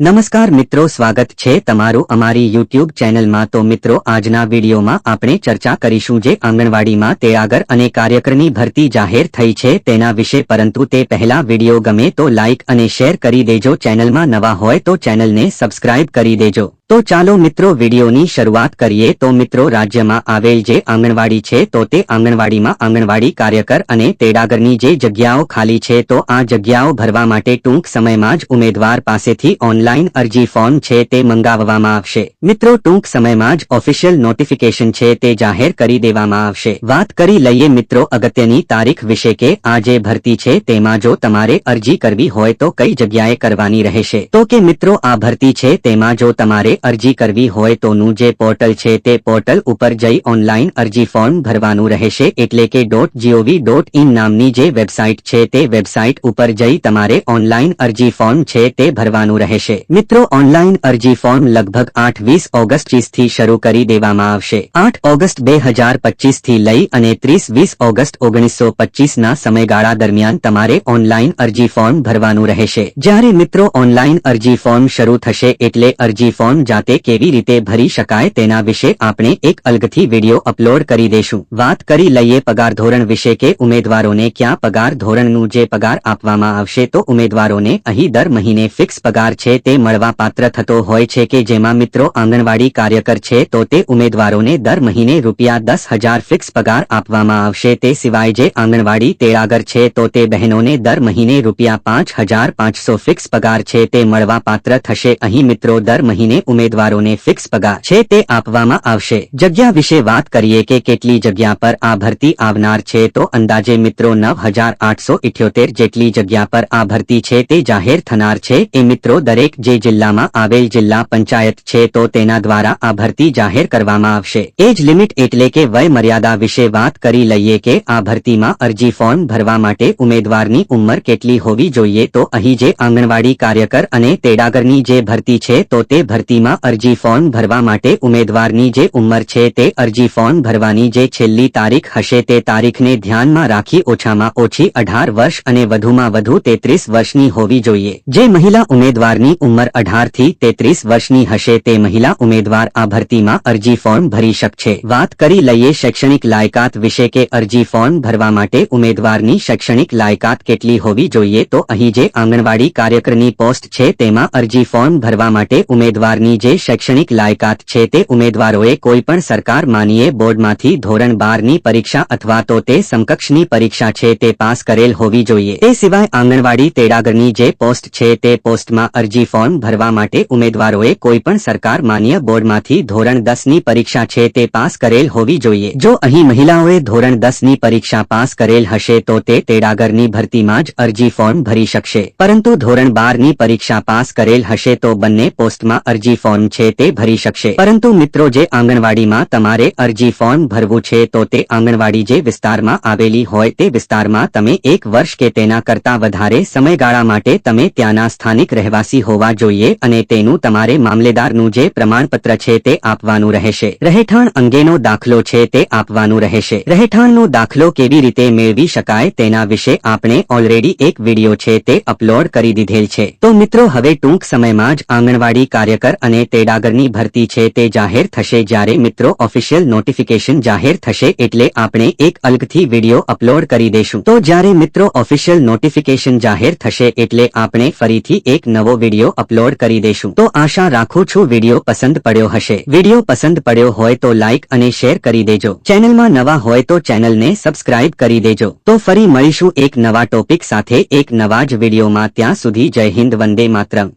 નમસ્કાર મિત્રો, સ્વાગત છે તમારું અમારી યુટ્યુબ ચેનલમાં. તો મિત્રો, આજના વિડીયોમાં આપણે ચર્ચા કરીશું જે આંગણવાડીમાં તેડાગર અને કાર્યકરની ભરતી જાહેર થઈ છે તેના વિશે. પરંતુ તે પહેલા વીડિયો ગમે તો લાઇક અને શેર કરી દેજો. ચેનલમાં નવા હોય તો ચેનલને સબસ્ક્રાઇબ કરી દેજો. તો ચાલો મિત્રો, વિડીયોની શરૂઆત કરીએ. તો મિત્રો, રાજ્યમાં આવેલ જે આંગણવાડી છે, તો તે આંગણવાડીમાં આંગણવાડી કાર્યકર અને તેડાગરની જે જગ્યાઓ ખાલી છે, તો આ જગ્યાઓ ભરવા માટે ટૂંક સમયમાં જ ઉમેદવાર પાસેથી ઓનલાઈન અરજી ફોર્મ છે તે મંગાવવામાં આવશે. મિત્રો, ટૂંક સમયમાં જ ઓફિશિયલ નોટિફિકેશન છે તે જાહેર કરી દેવામાં આવશે. વાત કરી લઈએ મિત્રો અગત્યની તારીખ વિશે કે આ જે ભરતી છે તેમાં જો તમારે અરજી કરવી હોય તો કઈ જગ્યાએ કરવાની રહેશે? તો કે મિત્રો, આ ભરતી છે તેમાં જો તમારે અરજી કરવી હોય તોનું જે પોર્ટલ છે તે પોર્ટલ ઉપર જઈ ઓનલાઈન અરજી ફોર્મ ભરવાનું રહેશે. એટલે કે. ડોટ જીઓવી ડોટ ઇન નામની જે વેબસાઇટ છે તે વેબસાઇટ ઉપર જઈ તમારે ઓનલાઈન અરજી ફોર્મ છે તે ભરવાનું રહેશે. મિત્રો ઓનલાઈન અરજી ફોર્મ લગભગ આઠ વીસ ઓગસ્ટથી શરૂ કરી દેવામાં આવશે. આઠ ઓગસ્ટ બે હજાર પચીસથી લઈ અને ત્રીસ વીસ ઓગસ્ટ ઓગણીસો પચીસના સમયગાળા દરમિયાન તમારે ઓનલાઈન અરજી ફોર્મ ભરવાનું રહેશે. જ્યારે મિત્રો ઓનલાઈન અરજી ફોર્મ શરૂ થશે એટલે અરજી ફોર્મ જાતે કેવી રીતે ભરી શકાય તેના વિશે આપણે એક અલગથી વીડિયો અપલોડ કરી દેશું. વાત કરી લઈએ પગાર ધોરણ વિશે કે ઉમેદવારોને ક્યાં પગાર ધોરણનું જે પગાર આપવામાં આવશે તો ઉમેદવારોને અહીં દર મહિને ફિક્સ પગાર છે તે મળવા પાત્ર થતો હોય છે કે જેમાં મિત્રો આંગણવાડી કાર્યકર છે, તો તે ઉમેદવારોને દર મહિને રૂપિયા દસ હજાર ફિક્સ પગાર આપવામાં આવશે. તે સિવાય જે આંગણવાડી તેડાગર છે, તો તે બહેનોને દર મહિને રૂપિયા પાંચ હજાર પાંચસો ફિક્સ પગાર છે. તે મળવા પાત્ર થશે. અહીં મિત્રો દર મહિને ઉમેદવારોને ફિક્સ પગાર છે તે આપવામાં આવશે. જગ્યા વિશે વાત કરીએ કે કેટલી જગ્યા પર આ ભરતી આવનાર છે, તો અંદાજે મિત્રો નવ હજાર આઠસો ઇઠ્યોતેર જેટલી જગ્યા પર આ ભરતી છે, તે જાહેર થનાર છે. એ મિત્રો દરેક જે જિલ્લામાં આવેલ જિલ્લા પંચાયત છે તો તેના દ્વારા આ ભરતી જાહેર કરવામાં આવશે. એજ લિમિટ એટલે કે વય મર્યાદા વિશે વાત કરી લઈએ કે આ ભરતીમાં અરજી ફોર્મ ભરવા માટે ઉમેદવારની ઉંમર કેટલી હોવી જોઈએ તો અહીં જે આંગણવાડી કાર્યકર અને તેડાગરની જે ભરતી છે તો તે ભરતીમાં અરજી ફોર્મ ભરવા માટે ઉમેદવારની જે ઉંમર છે તે અરજી ફોર્મ ભરવાની જે છેલ્લી તારીખ હશે તે તારીખને ધ્યાનમાં રાખી ઓછામાં ઓછી અઢાર વર્ષ અને વધુમાં વધુ તેત્રીસ વર્ષની હોવી જોઈએ. જે મહિલા ઉમેદવારની ઉંમર અઢારથી તેત્રીસ વર્ષની હશે તે મહિલા ઉમેદવાર આ ભરતીમાં અરજી ફોર્મ ભરી શકશે. વાત કરી લઈએ શૈક્ષણિક લાયકાત વિશે કે અરજી ફોર્મ ભરવા માટે ઉમેદવારની શૈક્ષણિક લાયકાત કેટલી હોવી જોઈએ તો અહીં જે આંગણવાડી કાર્યકરની પોસ્ટ છે તેમાં અરજી ફોર્મ ભરવા માટે ઉમેદવારની જે શૈક્ષણિક લાયકાત છે તે ઉમેદવારોએ કોઈપણ સરકાર માનીએ બોર્ડમાંથી ધોરણ બારની પરીક્ષા અથવા તો તે સમકક્ષની પરીક્ષા છે તે પાસ કરેલ હોવી જોઈએ. તે સિવાય આંગણવાડી તેડાગરની જે પોસ્ટ છે તે પોસ્ટમાં અરજી ફોર્મ ભરવા માટે ઉમેદવારોએ કોઈપણ સરકાર માન્ય બોર્ડમાંથી ધોરણ દસની પરીક્ષા છે તે પાસ કરેલ હોવી જોઈએ. જો અહીં મહિલાઓએ ધોરણ દસની પરીક્ષા પાસ કરેલ હશે તો તે તેડાગરની ભરતીમાં જ અરજી ફોર્મ ભરી શકશે. પરંતુ ધોરણ બારની પરીક્ષા પાસ કરેલ હશે તો બંને પોસ્ટમાં અરજી ફોર્મ છે તે ભરી શકશે. પરંતુ મિત્રો જે આંગણવાડીમાં તમારે અરજી ફોર્મ ભરવું છે તો તે આંગણવાડી જે વિસ્તારમાં આવેલી હોય તે વિસ્તારમાં તમે એક વર્ષ કે તેના કરતા વધારે સમયગાળા માટે તમે ત્યાંના સ્થાનિક રહેવાસી હોવા જોઈએ અને તેનું તમારે મામલેદારનું જે પ્રમાણપત્ર છે તે આપવાનું રહેશે. રહેઠાણ અંગેનો દાખલો છે તે આપવાનું રહેશે. રહેઠાણનો દાખલો કેવી રીતે મેળવી શકાય તેના વિશે આપણે ઓલરેડી એક વીડિયો છે તે અપલોડ કરી દીધેલ છે. તો મિત્રો, હવે ટૂંક સમયમાં જ આંગણવાડી કાર્યકર અને તેડાગરની ભરતી છે તે જાહેર થશે જ્યારે મિત્રો ઓફિશિયલ નોટિફિકેશન જાહેર થશે એટલે આપણે એક અલગથી વીડિયો અપલોડ કરી દેશું. તો જ્યારે મિત્રો ઓફિશિયલ નોટિફિકેશન જાહેર થશે એટલે આપણે ફરીથી એક નવો વીડિયો અપલોડ કરી દેશું. તો આશા રાખું છું વીડિયો પસંદ પડ્યો હશે. વીડિયો પસંદ પડ્યો હોય તો લાઇક અને શેર કરી દેજો. ચેનલમાં નવા હોય તો ચેનલને સબસ્ક્રાઇબ કરી દેજો. તો ફરી મળીશું એક નવા ટોપિક સાથે. એક નવા જ વિડીયોમાં ત્યાં સુધી જય હિન્દ, વંદે માતરમ.